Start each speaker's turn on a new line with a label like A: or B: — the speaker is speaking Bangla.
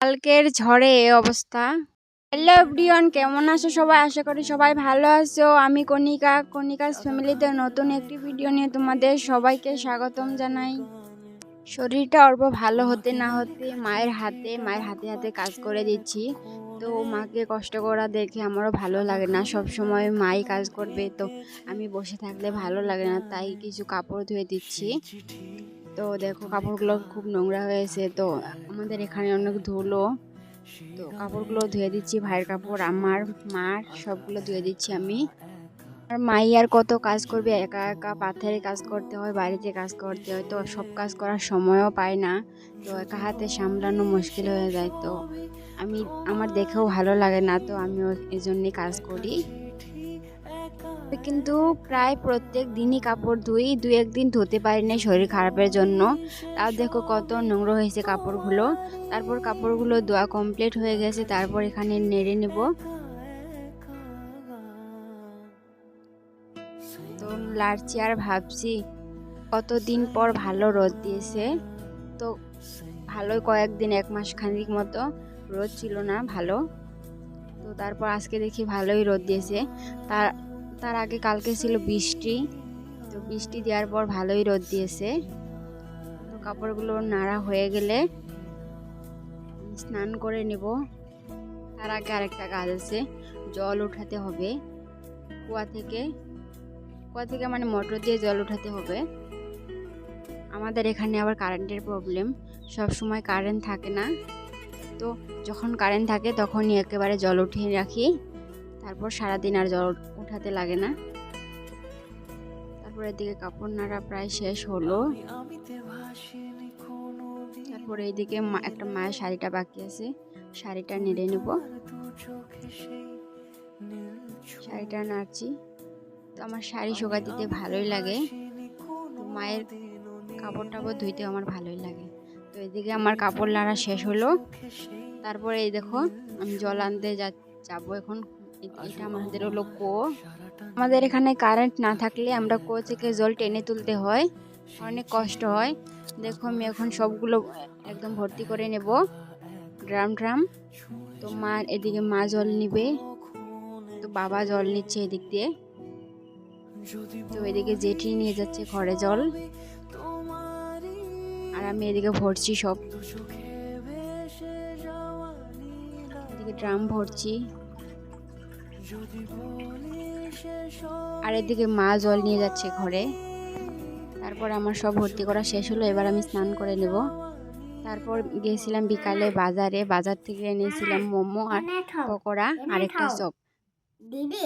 A: কালকের ঝড়ে এই অবস্থা। হ্যালো এভরিওয়ান, কেমন আছো সবাই? আশা করি সবাই ভালো আছো। আমি কণিকা, কণিকাস ফ্যামিলিতে নতুন একটি ভিডিও নিয়ে তোমাদের সবাইকে স্বাগতম জানাই। শরীরটা অল্প ভালো হতে না হতে মায়ের হাতে মায়ের হাতে হাতে কাজ করে দিচ্ছি। তো মাকে কষ্ট করা দেখে আমারও ভালো লাগে না। সব সময় মাই কাজ করবে, তো আমি বসে থাকলে ভালো লাগে না, তাই কিছু কাপড় ধুয়ে দিচ্ছি। তো দেখো, কাপড়গুলো খুব নোংরা হয়েছে। তো আমাদের এখানে অনেক ধুলো। তো কাপড়গুলো ধুয়ে দিচ্ছি, ভাইয়ের কাপড়, আমার, মার, সবগুলো ধুয়ে দিচ্ছি আমি। আর মাই আর কত কাজ করবে? একা একা পাথরে কাজ করতে হয়, বাড়িতে কাজ করতে হয়, তো সব কাজ করার সময়ও পায় না। তো একা হাতে সামলানো মুশকিল হয়ে যায়। তো আমি, আমার দেখেও ভালো লাগে না, তো আমিও এই জন্যই কাজ করি। কিন্তু প্রায় প্রত্যেক দিনই কাপড় ধুই দু একদিন ধুতে পারি না শরীর খারাপের জন্য। তাও দেখো কত নোংরা হয়েছে কাপড়গুলো। তারপর কাপড়গুলো ধোয়া কমপ্লিট হয়ে গেছে, তারপর এখানে নেড়ে নেব। তো লাড়ছি আর ভাবছি, কতদিন পর ভালো রোদ দিয়েছে। তো ভালোই কয়েকদিন, এক মাস খানিক মতো রোদ ছিল না ভালো। তো তারপর আজকে দেখি ভালোই রোদ দিয়েছে। তার তার আগে কালকে ছিল বৃষ্টি। তো বৃষ্টি দেওয়ার পর ভালোই রোদ দিয়েছে। তো কাপড়গুলো নাড়া হয়ে গেলে স্নান করে নেব। তার আগে আরেকটা কাজ আছে, জল উঠাতে হবে। কুয়া থেকে কুয়া থেকে মানে মোটর দিয়ে জল উঠাতে হবে। আমাদের এখানে আবার কারেন্টের প্রবলেম, সব সময় কারেন্ট থাকে না। তো যখন কারেন্ট থাকে তখনই একেবারে জল উঠিয়ে রাখি। তারপর সারাদিন আর জল উঠাতে লাগে না। তারপর এদিকে কাপড় নাড়া প্রায় শেষ হলো। তারপরে এইদিকে একটা মায়ের শাড়িটা বাকি আছে। শাড়িটা নেড়ে নেব। শাড়িটা নাড়ছি। তো আমার শাড়ি শোকা দিতে ভালোই লাগে। মায়ের কাপড় টাপড় ধুইতে আমার ভালোই লাগে। তো এদিকে আমার কাপড় নাড়া শেষ হলো। তারপরে এই দেখো, আমি জল আনতে যা, যাব এখন এটা আমাদের হলো কুয়ো আমাদের এখানে কারেন্ট না থাকলে আমরা কুয়ো থেকে জল টেনে তুলতে হয়। অনেক কষ্ট হয়। দেখো আমি এখন সবগুলো একদম ভর্তি করে নেব। Drum drum. তো মা এদিকে মা জল নিবে। তো বাবা জল নিচ্ছে এদিক দিয়ে। তো এদিকে জেঠি নিয়ে যাচ্ছে ঘরে জল। আর আমি এদিকে ভরছি সব। এদিকে ড্রাম ভরছি। আর এদিকে মা জল নিয়ে যাচ্ছে ঘরে। তারপর আমার সব ভর্তি করা শেষ হলো এবার আমি স্নান করে নেব। তারপর গিয়েছিলাম বিকালে বাজারে বাজার থেকে এনেছিলাম মোমো আর পকোড়া আর একটা চপ।
B: দিদি